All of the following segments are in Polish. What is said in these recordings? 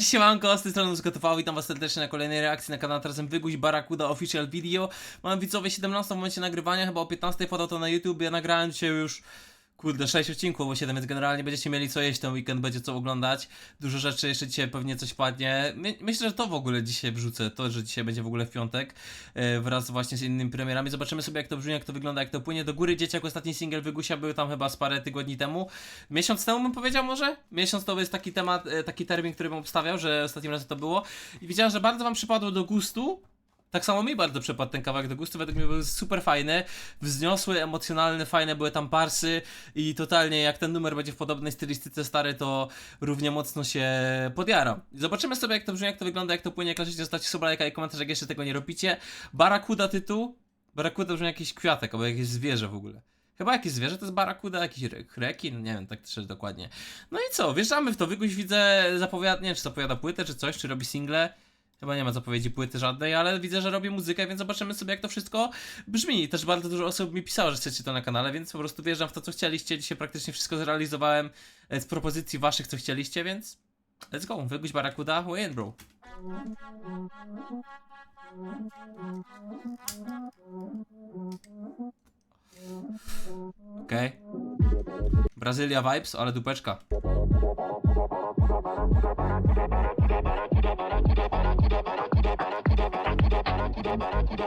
Cześć siemanko, z tej strony Zgotował, witam was serdecznie na kolejnej reakcji na kanał razem Wyguś Barakuda Official Video. Mam widzowie 17 w momencie nagrywania, chyba o 15 podał to na YouTube, ja nagrałem dzisiaj już kurde 6 odcinków, bo 7, więc generalnie będziecie mieli co jeść ten weekend, będzie co oglądać. Dużo rzeczy, jeszcze dzisiaj pewnie coś padnie. My, myślę, że to w ogóle dzisiaj wrzucę, to, że dzisiaj będzie w ogóle w piątek, e, wraz właśnie z innymi premierami. Zobaczymy sobie jak to brzmi, jak to wygląda, jak to płynie do góry. Dzieciak, ostatni single Wygusia był tam chyba z parę tygodni temu. Miesiąc temu bym powiedział może? Miesiąc to jest taki temat, e, taki termin, który bym obstawiał, że ostatnim razem to było. I widziałem, że bardzo wam przypadło do gustu. Tak samo mi bardzo przypadł ten kawałek do gustu, według mnie był super fajny, wzniosły, emocjonalny, fajne były tam parsy i totalnie jak ten numer będzie w podobnej stylistyce stary, to równie mocno się podjaram. Zobaczymy sobie jak to brzmi, jak to wygląda, jak to płynie, leżycie, zostawcie suba, lajka i komentarz, jak jeszcze tego nie robicie. Barakuda tytuł, Barakuda brzmi jak jakiś kwiatek, albo jakieś zwierzę w ogóle. Chyba jakieś zwierzę to jest barakuda, jakiś re- rekin, nie wiem, tak też dokładnie. No i co, wjeżdżamy w to, Wyguś widzę zapowiada, nie wiem czy zapowiada płytę czy coś, czy robi single. Chyba nie ma zapowiedzi płyty żadnej, ale widzę, że robi muzykę, więc zobaczymy sobie jak to wszystko brzmi. Też bardzo dużo osób mi pisało, że chcecie to na kanale, więc po prostu wjeżdżam w to, co chcieliście. Dzisiaj praktycznie wszystko zrealizowałem e, z propozycji waszych, co chcieliście, więc let's go. Wyguś Barakuda, win bro. Okej. Brazylia vibes, ale dupeczka.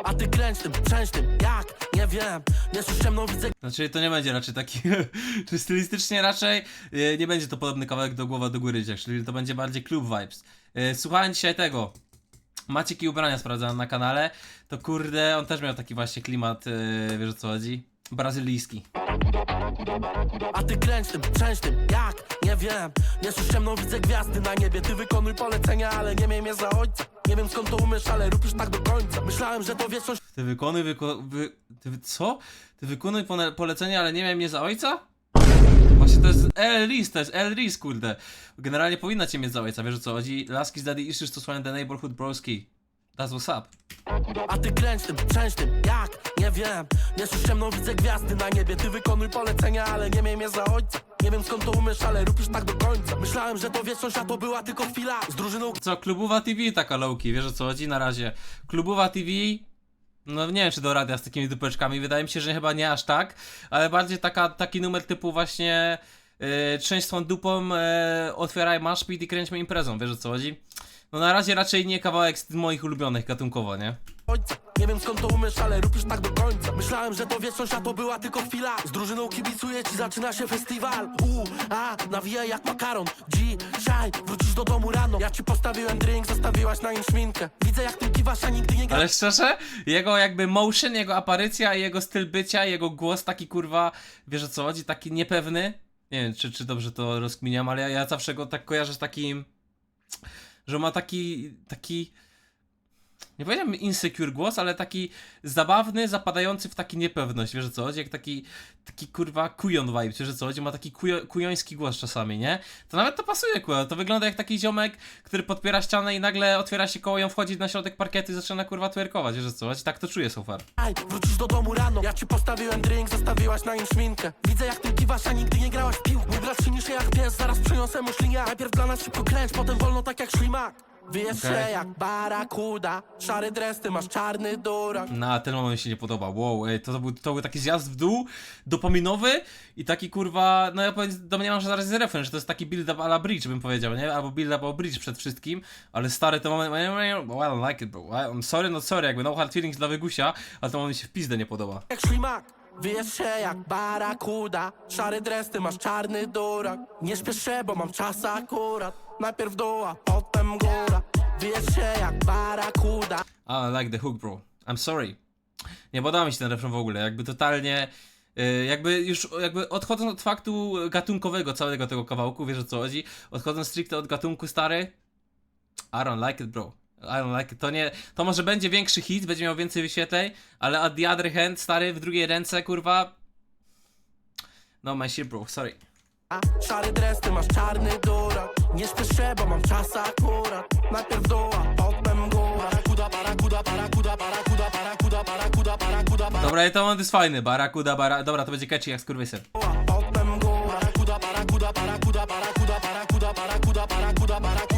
A ty kręć tym, trzęś tym, jak? Nie wiem, nie słyszę mną, widzę Znaczy to nie będzie raczej taki, czy stylistycznie raczej e, nie będzie to podobny kawałek do głowa do góry, gdzieś, czyli to będzie bardziej club vibes. E, Słuchałem dzisiaj tego, Maciek i ubrania sprawdzałem na kanale, to kurde, on też miał taki właśnie klimat, e, wiesz o co chodzi? Brazylijski. A ty kręć tym, trzęś tym, jak? Nie wiem, nie słyszę mną, widzę gwiazdy na niebie Ty wykonuj polecenia, ale nie miej mnie za ojca Nie wiem skąd to umiesz, ale już tak do końca Myślałem, że to wieczność Ty wykonuj, wyko, wy, ty, wy- co? Ty wykonuj pone- polecenie, ale nie miałem mnie za ojca? Właśnie to jest El Reese, to jest El Reese, kurde. Generalnie powinna cię mieć za ojca, wiesz o co chodzi? Laski z Daddy Issues to słuchałem The Neighborhood Broski. That's what's up. A ty kręć tym, trzęś tym, jak? Nie wiem, nie słyszę mną, widzę gwiazdy na niebie Ty wykonuj polecenia, ale nie miej mnie za ojca Nie wiem skąd to umiesz, ale już tak do końca Myślałem, że to wieczność, a to była tylko chwila Z drużyną Co, Klubowa TV taka lowki, wiesz o co chodzi? Na razie. Klubowa TV, no nie wiem czy do radia z takimi dupeczkami, wydaje mi się, że chyba nie aż tak, ale bardziej taka, taki numer typu właśnie yy, trzęść swą dupą, yy, otwieraj maszpit i kręćmy imprezą, wiesz o co chodzi? No na razie raczej nie kawałek z moich ulubionych gatunkowo, nie? ojca Nie wiem skąd to umiesz, ale rób już tak do końca. Myślałem, że to wieczność, a to była tylko chwila. Z drużyną kibicuję ci, zaczyna się festiwal. U, a, nawijaj jak makaron. Dzisiaj wrócisz do domu rano. Ja ci postawiłem drink, zostawiłaś na nim szminkę. Widzę jak ty kiwasz, a nigdy nie gra Ale szczerze, jego jakby motion, jego aparycja, jego styl bycia, jego głos taki kurwa, wiesz o co chodzi, taki niepewny. Nie wiem, czy, czy dobrze to rozkminiam, ale ja, ja zawsze go tak kojarzę z takim, że ma taki, taki, nie powiedziałbym insecure głos, ale taki zabawny, zapadający w taki niepewność, wiesz co chodzi, jak taki, taki kurwa kujon vibe, wiesz co chodzi, ma taki kujo, kujoński głos czasami, nie? To nawet to pasuje, kurwa, to wygląda jak taki ziomek, który podpiera ścianę i nagle otwiera się koło ją, wchodzi na środek parkietu i zaczyna kurwa twerkować, wiesz co chodzi, tak to czuję so far. Wrócisz do domu rano. Ja ci postawiłem drink, zostawiłaś na nim szminkę. Widzę jak ty kiwasz, a nigdy nie grałaś w piłkę. Mój brat silniejszy jak pies, zaraz przyniosę mu śliniak Najpierw dla nas szybko kręć, potem wolno tak jak ślimak Wyjesz się Okej. jak barakuda Szary dres, ty masz czarny durak Na ten moment mi się nie podoba. Wow, ej, to, to, był, to był taki zjazd w dół, dopaminowy i taki kurwa, no ja powiem, domniemam, że zaraz jest refren, że to jest taki build-up a la bridge, bym powiedział, nie? Albo build-up o bridge przed wszystkim, ale stary to moment, well, I don't like it, bro. I'm sorry, no sorry, jakby no hard feelings dla Wygusia, ale to moment mi się w pizdę nie podoba. jak ślimak Wyjesz się jak barakuda Szary dres, ty masz czarny durak Nie śpiesz się, bo mam czas akurat Najpierw dół, a potem góra Wyjesz się jak barakuda I like the hook, bro. I'm sorry. Nie podoba mi się ten refren w ogóle, jakby totalnie... y, Jakby już, jakby odchodząc od faktu gatunkowego całego tego kawałku, wiesz o co chodzi? Odchodząc stricte od gatunku stary, I don't like it, bro. I don't like it. To nie, to może będzie większy hit, będzie miał więcej wyświetleń, ale at the other hand, stary, w drugiej ręce, kurwa... No my shit, bro, sorry. Szary dres, ty masz czarny dura Nie śpiesz się, bo mam czas akurat Najpierw doła, potem góra Barakuda, barakuda, barakuda, barakuda, barakuda, barakuda, barakuda, barakuda Dobra, i to on jest fajny, barakuda, bara... Dobra, to będzie catchy jak skurwysyn. Potem góra Barakuda, barakuda, barakuda, barakuda, barakuda, barakuda, barakuda, barakuda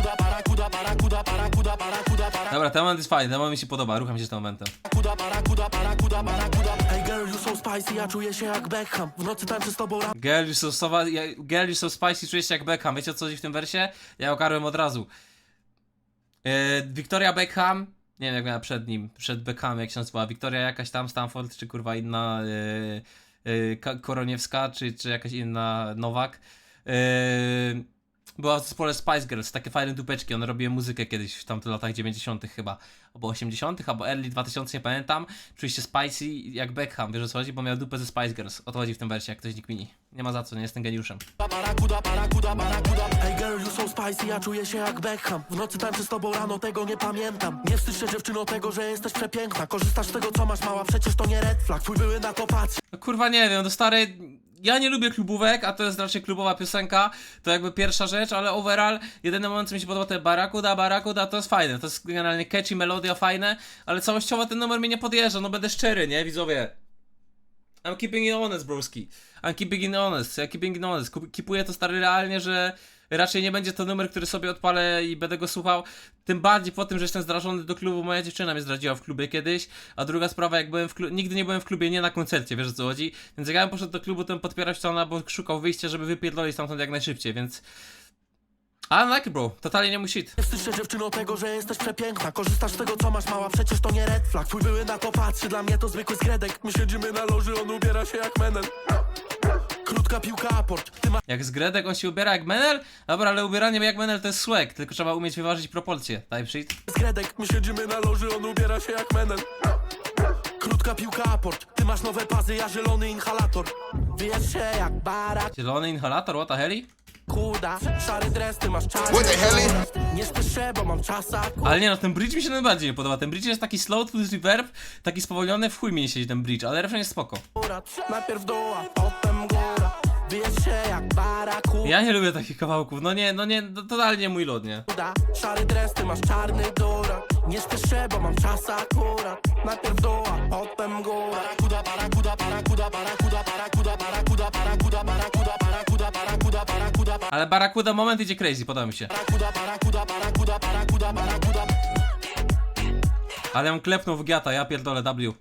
Dobra, ten moment jest fajny, ten moment mi się podoba, rucham się z tym momentem. Barakuda, barakuda, barakuda, barakuda Hey girl, you so spicy, ja czuję się jak Beckham W nocy tańczę z tobą rano Girl, you so, girl, you so spicy, czujesz się jak Beckham. Wiecie o co chodzi w tym wersie? Ja okarłem od razu. E, Victoria Beckham, nie wiem jak miała przed nim, przed Beckham, jak się nazywała, Victoria jakaś tam, Stanford, czy kurwa inna, e, Ka- Koroniewska, czy, czy jakaś inna Nowak. E, była w zespole Spice Girls, takie fajne dupeczki, one robiły muzykę kiedyś w tamtych latach 90 chyba, albo 80 albo early 2000, nie pamiętam. Czuli się spicy jak Beckham, wiesz o co chodzi, bo miał dupę ze Spice Girls. O to chodzi w tym wersie, jak ktoś nie kmini. Nie ma za co, nie jestem geniuszem. Barakuda, barakuda, barakuda Hey girl, you so spicy, ja czuję się jak Beckham W nocy tańczę z tobą rano, tego nie pamiętam Nie wstydź się dziewczyno tego, że jesteś przepiękna Korzystasz z tego co masz mała, przecież to nie red flag Twój były na to patrzy No kurwa nie wiem, to stary. Ja nie lubię klubówek, a to jest raczej klubowa piosenka. To jakby pierwsza rzecz, ale overall, jedyny moment, co mi się podoba, to Barakuda, Barakuda, to jest fajne. To jest generalnie catchy, melodia fajne, ale całościowo ten numer mnie nie podjeżdża, no będę szczery, nie, widzowie. I'm keeping it honest, broski. I'm keeping it honest, I'm keeping it honest. Kipuję to stary realnie, że raczej nie będzie to numer, który sobie odpalę i będę go słuchał. Tym bardziej po tym, że jestem zdrażony do klubu, moja dziewczyna mnie zdradziła w klubie kiedyś. A druga sprawa, jak byłem w klubie, nigdy nie byłem w klubie, nie na koncercie, wiesz o co chodzi. Więc jak ja bym poszedł do klubu, to bym podpierać to ona, bo szukał wyjścia, żeby wypierdolić stamtąd jak najszybciej, więc... I like it, bro. Totalnie nie. Nie wstydź się dziewczyno tego, że jesteś przepiękna Korzystasz z tego co masz mała, przecież to nie red flag Twój były na to patrzy, dla mnie to zwykły skredek My siedzimy na loży, on ubiera się jak menel Krótka piłka aport, ty masz Jak z Gredek on się ubiera jak Menel? Dobra, ale ubieranie jak Menel to jest swag, tylko trzeba umieć wyważyć proporcje. Type shit. skredek My siedzimy na loży, on ubiera się jak menel Krótka piłka aport, ty masz nowe pazy, ja zielony inhalator Wiesz się jak barak Zielony inhalator, what the hell? Kuda, szary dres, ty masz czarny What the hell? Nie spiesz się, bo mam czas akurat Ale nie no, ten bridge mi się najbardziej nie podoba. Ten bridge jest taki slow plus reverb, taki spowolniony, w chuj mi nie siedzi ten bridge, ale refren jest spoko. Najpierw doła, potem się barakuda Ja nie lubię takich kawałków, no nie, no nie, no, totalnie mój lud, nie? Szary dres, ty masz czarny dura Nie się, bo mam czas akurat Najpierw doła, potem góra Barakuda, barakuda, barakuda, barakuda, barakuda, barakuda, barakuda, barakuda, barakuda, barakuda, barakuda, Ale Barakuda moment idzie crazy, podoba mi się. barakuda, barakuda, barakuda, barakuda, barakuda, Ale ją klepnął w giata, ja pierdolę W.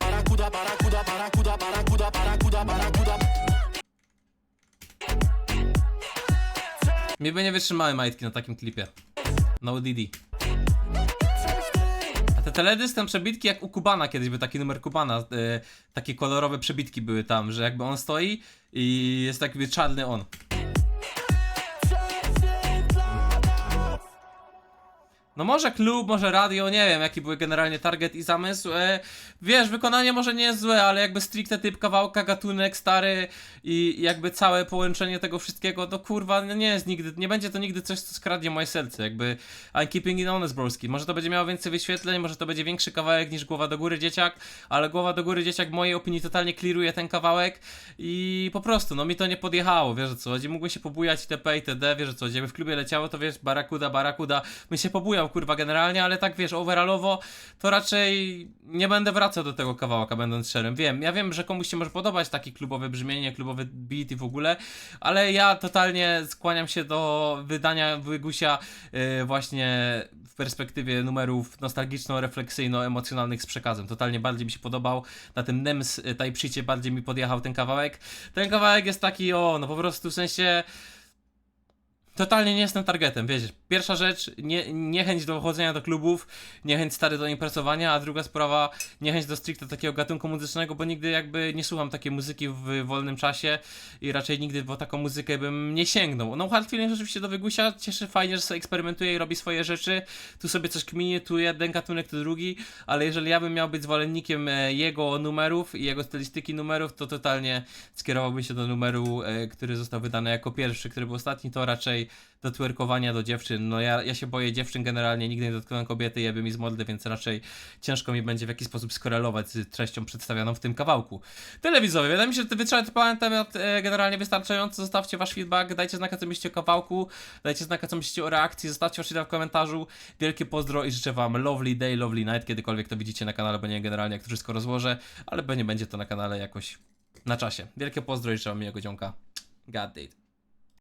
barakuda, barakuda, barakuda, barakuda, barakuda, barakuda Mnie by nie wytrzymały majtki na takim klipie. No DD. A te teledysk, tam przebitki jak u Kubana kiedyś był taki numer Kubana. e, takie kolorowe przebitki były tam, że jakby on stoi i jest taki czarny on. No może klub, może radio, nie wiem jaki był generalnie target i zamysł. E, wiesz, wykonanie może nie jest złe, ale jakby stricte typ kawałka, gatunek stary i jakby całe połączenie tego wszystkiego, to kurwa no nie jest nigdy, nie będzie to nigdy coś, co skradnie moje serce. Jakby I'm keeping it honest, broski. Może to będzie miało więcej wyświetleń, może to będzie większy kawałek niż Głowa do Góry Dzieciak, ale Głowa do Góry Dzieciak w mojej opinii totalnie clearuje ten kawałek i po prostu, no mi to nie podjechało, wiesz co chodzi, mógłbym się pobujać itp. itd., wiesz co chodzi, jakby w klubie leciało, to wiesz, barakuda, barakuda, bym się kurwa, generalnie, ale tak, wiesz, overallowo, to raczej nie będę wracał do tego kawałka, będąc szczerym, wiem, ja wiem, że komuś się może podobać taki klubowe brzmienie, klubowy beat i w ogóle, ale ja totalnie skłaniam się do wydania Wygusia yy, właśnie w perspektywie numerów nostalgiczno-refleksyjno-emocjonalnych z przekazem. Totalnie bardziej mi się podobał. Na tym NEMS y, Type bardziej mi podjechał ten kawałek. Ten kawałek jest taki, o, no po prostu w sensie... Totalnie nie jestem targetem, wiecie. Pierwsza rzecz, nie, niechęć do chodzenia do klubów, niechęć stary do impresowania, a druga sprawa, niechęć do stricte takiego gatunku muzycznego, bo nigdy jakby nie słucham takiej muzyki w wolnym czasie i raczej nigdy po taką muzykę bym nie sięgnął. No Hard Feeling rzeczywiście do Wygusia, cieszy fajnie, że sobie eksperymentuje i robi swoje rzeczy, tu sobie coś kminie, tu jeden gatunek, tu drugi, ale jeżeli ja bym miał być zwolennikiem e, jego numerów i jego stylistyki numerów, to totalnie skierowałbym się do numeru, e, który został wydany jako pierwszy, który był ostatni, to raczej do twerkowania do dziewczyn. No ja, ja się boję dziewczyn generalnie, nigdy nie dotknąłem kobiety, jeby mi z mordy, więc raczej ciężko mi będzie w jakiś sposób skorelować z treścią przedstawioną w tym kawałku. Telewizowie, wydaje mi się, że wytrzymałem temat e, generalnie wystarczająco. Zostawcie wasz feedback, dajcie znaka co myślicie o kawałku, dajcie znaka co myślicie o reakcji, zostawcie wasz feedback w komentarzu. Wielkie pozdro i życzę wam lovely day, lovely night, kiedykolwiek to widzicie na kanale, bo nie generalnie jak to wszystko rozłożę, ale pewnie będzie to na kanale jakoś na czasie. Wielkie pozdro i życzę wam miłego dzionka. God date.